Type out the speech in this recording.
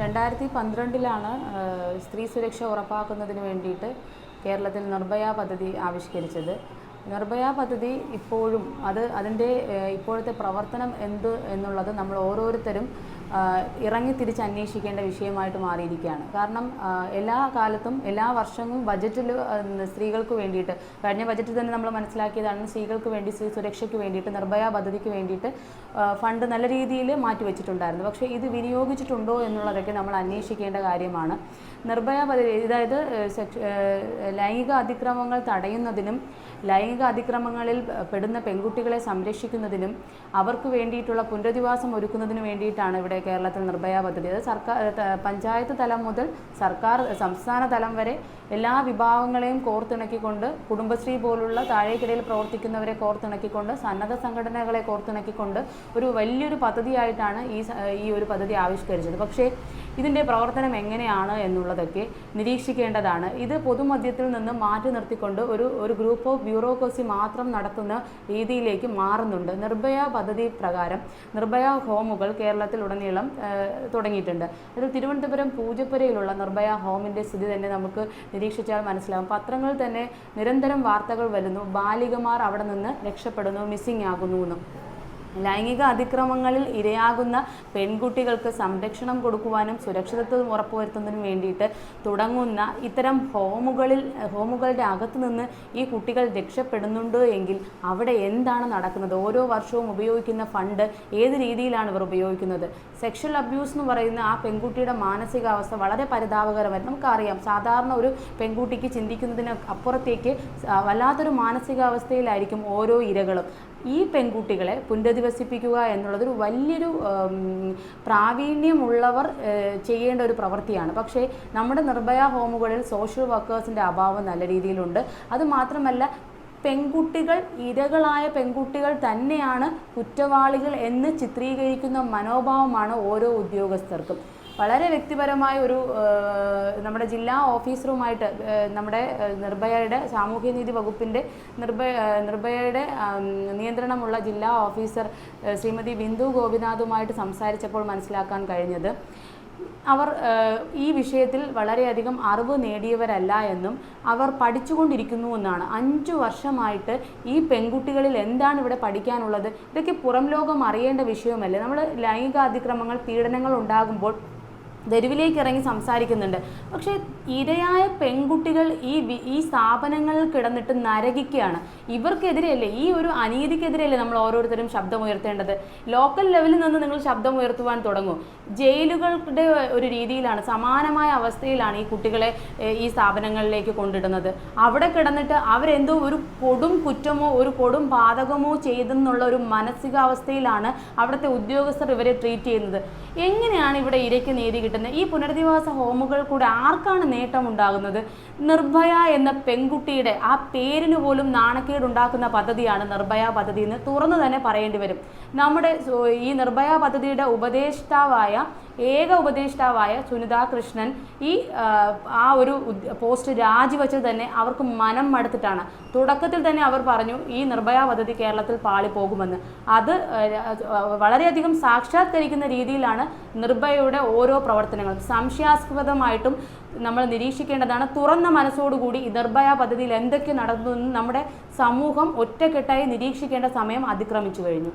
രണ്ടായിരത്തി പന്ത്രണ്ടിലാണ് സ്ത്രീ സുരക്ഷ ഉറപ്പാക്കുന്നതിന് വേണ്ടിയിട്ട് കേരളത്തിൽ നിർഭയ പദ്ധതി ആവിഷ്കരിച്ചത്. നിർഭയ പദ്ധതി ഇപ്പോഴും അത് അതിന്റെ ഇപ്പോഴത്തെ പ്രവർത്തനം എന്ത് എന്നുള്ളത് നമ്മൾ ഓരോരുത്തരും ഇറങ്ങി തിരിച്ച് അന്വേഷിക്കേണ്ട വിഷയമായിട്ട് മാറിയിരിക്കുകയാണ്. കാരണം എല്ലാ കാലത്തും എല്ലാ വർഷവും ബജറ്റിൽ സ്ത്രീകൾക്ക് വേണ്ടിയിട്ട് കഴിഞ്ഞ ബജറ്റിൽ തന്നെ നമ്മൾ മനസ്സിലാക്കിയതാണ് സ്ത്രീകൾക്ക് വേണ്ടി സ്ത്രീ സുരക്ഷയ്ക്ക് വേണ്ടിയിട്ട് നിർഭയ പദ്ധതിക്ക് വേണ്ടിയിട്ട് ഫണ്ട് നല്ല രീതിയിൽ മാറ്റിവെച്ചിട്ടുണ്ടായിരുന്നു പക്ഷേ ഇത് വിനിയോഗിച്ചിട്ടുണ്ടോ എന്നുള്ളതൊക്കെ നമ്മൾ അന്വേഷിക്കേണ്ട കാര്യമാണ്. നിർഭയ പദ്ധതി അതായത് ലൈംഗിക അതിക്രമങ്ങൾ തടയുന്നതിനും ലൈംഗിക അതിക്രമങ്ങളിൽ പെടുന്ന പെൺകുട്ടികളെ സംരക്ഷിക്കുന്നതിനും അവർക്ക് വേണ്ടിയിട്ടുള്ള പുനരധിവാസം ഒരുക്കുന്നതിനും വേണ്ടിയിട്ടാണ് ഇവിടെ കേരളത്തിൽ നിർഭയ പദ്ധതി. അത് സർക്കാർ പഞ്ചായത്ത് തലം മുതൽ സർക്കാർ സംസ്ഥാന തലം വരെ എല്ലാ വിഭാഗങ്ങളെയും കോർത്തിണക്കിക്കൊണ്ട് കുടുംബശ്രീ പോലുള്ള താഴേക്കിടയിൽ പ്രവർത്തിക്കുന്നവരെ കോർത്തിണക്കിക്കൊണ്ട് സന്നദ്ധ സംഘടനകളെ കോർത്തിണക്കിക്കൊണ്ട് ഒരു വലിയൊരു പദ്ധതിയായിട്ടാണ് ഈ ഈ ഒരു പദ്ധതി ആവിഷ്കരിച്ചത്. പക്ഷേ ഇതിന്റെ പ്രവർത്തനം എങ്ങനെയാണ് എന്നുള്ളതൊക്കെ നിരീക്ഷിക്കേണ്ടതാണ്. ഇത് പൊതുമധ്യത്തിൽ നിന്ന് മാറ്റി നിർത്തിക്കൊണ്ട് ഒരു ഒരു ഗ്രൂപ്പ് ഓഫ് ബ്യൂറോക്രസി മാത്രം നടത്തുന്ന രീതിയിലേക്ക് മാറുന്നുണ്ട്. നിർഭയ പദ്ധതി പ്രകാരം നിർഭയ ഹോമുകൾ കേരളത്തിൽ ഉടനീളം ഏഹ്, തുടങ്ങിയിട്ടുണ്ട്. അതിൽ തിരുവനന്തപുരം പൂജപ്പുരയിലുള്ള നിർഭയ ഹോമിന്റെ സ്ഥിതി തന്നെ നമുക്ക് നിരീക്ഷിച്ചാൽ മനസ്സിലാവും. പത്രങ്ങളിൽ തന്നെ നിരന്തരം വാർത്തകൾ വരുന്നു. ബാലികമാർ അവിടെ നിന്ന് രക്ഷപ്പെടുന്നു മിസ്സിംഗ് ആകുന്നു എന്നും. ലൈംഗിക അതിക്രമങ്ങളിൽ ഇരയാകുന്ന പെൺകുട്ടികൾക്ക് സംരക്ഷണം കൊടുക്കുവാനും സുരക്ഷിതത്വം ഉറപ്പുവരുത്തുന്നതിനും വേണ്ടിയിട്ട് തുടങ്ങുന്ന ഇത്തരം ഹോമുകളിൽ ഹോമുകളുടെ അകത്ത് നിന്ന് ഈ കുട്ടികൾ രക്ഷപ്പെടുന്നുണ്ട് എങ്കിൽ അവിടെ എന്താണ് നടക്കുന്നത്? ഓരോ വർഷവും ഉപയോഗിക്കുന്ന ഫണ്ട് ഏത് രീതിയിലാണ് ഇവർ ഉപയോഗിക്കുന്നത്? സെക്ഷൽ അബ്യൂസ് എന്ന് പറയുന്ന ആ പെൺകുട്ടിയുടെ മാനസികാവസ്ഥ വളരെ പരിതാപകരമായി നമുക്കറിയാം സാധാരണ ഒരു പെൺകുട്ടിക്ക് ചിന്തിക്കുന്നതിന് അപ്പുറത്തേക്ക് വല്ലാത്തൊരു മാനസികാവസ്ഥയിലായിരിക്കും ഓരോ ഇരകളും. ഈ പെൺകുട്ടികളെ പുനരധിവസിപ്പിക്കുക എന്നുള്ളതൊരു വലിയൊരു പ്രാവീണ്യമുള്ളവർ ചെയ്യേണ്ട ഒരു പ്രവൃത്തിയാണ്. പക്ഷേ നമ്മുടെ നിർഭയ ഹോമുകളിൽ സോഷ്യൽ വർക്കേഴ്സിന്റെ അഭാവം നല്ല രീതിയിലുണ്ട്. അത് മാത്രമല്ല പെൺകുട്ടികൾ ഇരകളായ പെൺകുട്ടികൾ തന്നെയാണ് കുറ്റവാളികൾ എന്ന് ചിത്രീകരിക്കുന്ന മനോഭാവമാണ് ഓരോ ഉദ്യോഗസ്ഥർക്കും. വളരെ വ്യക്തിപരമായ ഒരു നമ്മുടെ ജില്ലാ ഓഫീസറുമായിട്ട് നമ്മുടെ നിർഭയയുടെ സാമൂഹ്യനീതി വകുപ്പിന്റെ നിർഭയ നിർഭയയുടെ നിയന്ത്രണമുള്ള ജില്ലാ ഓഫീസർ ശ്രീമതി ബിന്ദു ഗോപിനാഥുമായിട്ട് സംസാരിച്ചപ്പോൾ മനസ്സിലാക്കാൻ കഴിഞ്ഞത് അവർ ഈ വിഷയത്തിൽ വളരെയധികം അറിവ് നേടിയവരല്ല എന്നും അവർ പഠിച്ചുകൊണ്ടിരിക്കുന്നു എന്നാണ്. അഞ്ചു വർഷമായിട്ട് ഈ പെൺകുട്ടികളിൽ എന്താണ് ഇവിടെ പഠിക്കാനുള്ളത്? ഇതൊക്കെ പുറം ലോകം അറിയേണ്ട വിഷയമല്ലേ? നമ്മൾ ലൈംഗിക അതിക്രമങ്ങൾ പീഡനങ്ങൾ ഉണ്ടാകുമ്പോൾ തെരുവിലേക്ക് ഇറങ്ങി സംസാരിക്കുന്നുണ്ട്. പക്ഷെ ഇരയായ പെൺകുട്ടികൾ ഈ ഈ സ്ഥാപനങ്ങളിൽ കിടന്നിട്ട് നരകിക്കുകയാണ്. ഇവർക്കെതിരെയല്ലേ ഈ ഒരു അനീതിക്കെതിരെയല്ലേ നമ്മൾ ഓരോരുത്തരും ശബ്ദമുയർത്തേണ്ടത്? ലോക്കൽ ലെവലിൽ നിന്ന് നിങ്ങൾ ശബ്ദം ഉയർത്തുവാൻ തുടങ്ങൂ. ജയിലുകളുടെ ഒരു രീതിയിലാണ് സമാനമായ അവസ്ഥയിലാണ് ഈ കുട്ടികളെ ഈ സ്ഥാപനങ്ങളിലേക്ക് കൊണ്ടിടുന്നത്. അവിടെ കിടന്നിട്ട് അവരെന്തോ ഒരു കൊടും കുറ്റമോ ഒരു കൊടും പാതകമോ ചെയ്തെന്നുള്ള ഒരു മാനസികാവസ്ഥയിലാണ് അവിടുത്തെ ഉദ്യോഗസ്ഥർ ഇവരെ ട്രീറ്റ് ചെയ്യുന്നത്. എങ്ങനെയാണ് ഇവിടെ ഇരയ്ക്ക് നീതി കിട്ടുന്നത് ഈ പുനരധിവാസ ഹോമുകൾ കൂടെ ആർക്കാണ് നേട്ടം ഉണ്ടാകുന്നത് നിർഭയ എന്ന പെൺകുട്ടിയുടെ ആ പേരിന് പോലും നാണക്കേട് ഉണ്ടാക്കുന്ന പദ്ധതിയാണ് നിർഭയ പദ്ധതി എന്ന് തുറന്നു തന്നെ പറയേണ്ടി വരും നമ്മുടെ ഈ നിർഭയ പദ്ധതിയുടെ ഉപദേഷ്ടാവായ ഏക ഉപദേഷ്ടാവായ സുനിതാ കൃഷ്ണൻ ഈ ആ, ഒരു പോസ്റ്റ് രാജിവെച്ചത് തന്നെ അവർക്ക് മനം മടുത്തിട്ടാണ് തുടക്കത്തിൽ തന്നെ അവർ പറഞ്ഞു ഈ നിർഭയ പദ്ധതി കേരളത്തിൽ പാളിപ്പോകുമെന്ന് അത് വളരെയധികം സാക്ഷാത്കരിക്കുന്ന രീതിയിലാണ് നിർഭയയുടെ ഓരോ പ്രവർത്തനങ്ങളും സംശയാസ്പദമായിട്ടും നമ്മൾ നിരീക്ഷിക്കേണ്ടതാണ്. തുറന്ന മനസ്സോടുകൂടി നിർഭയ പദ്ധതിയിൽ എന്തൊക്കെ നടന്നു നമ്മുടെ സമൂഹം ഒറ്റക്കെട്ടായി നിരീക്ഷിക്കേണ്ട സമയം അതിക്രമിച്ചു കഴിഞ്ഞു.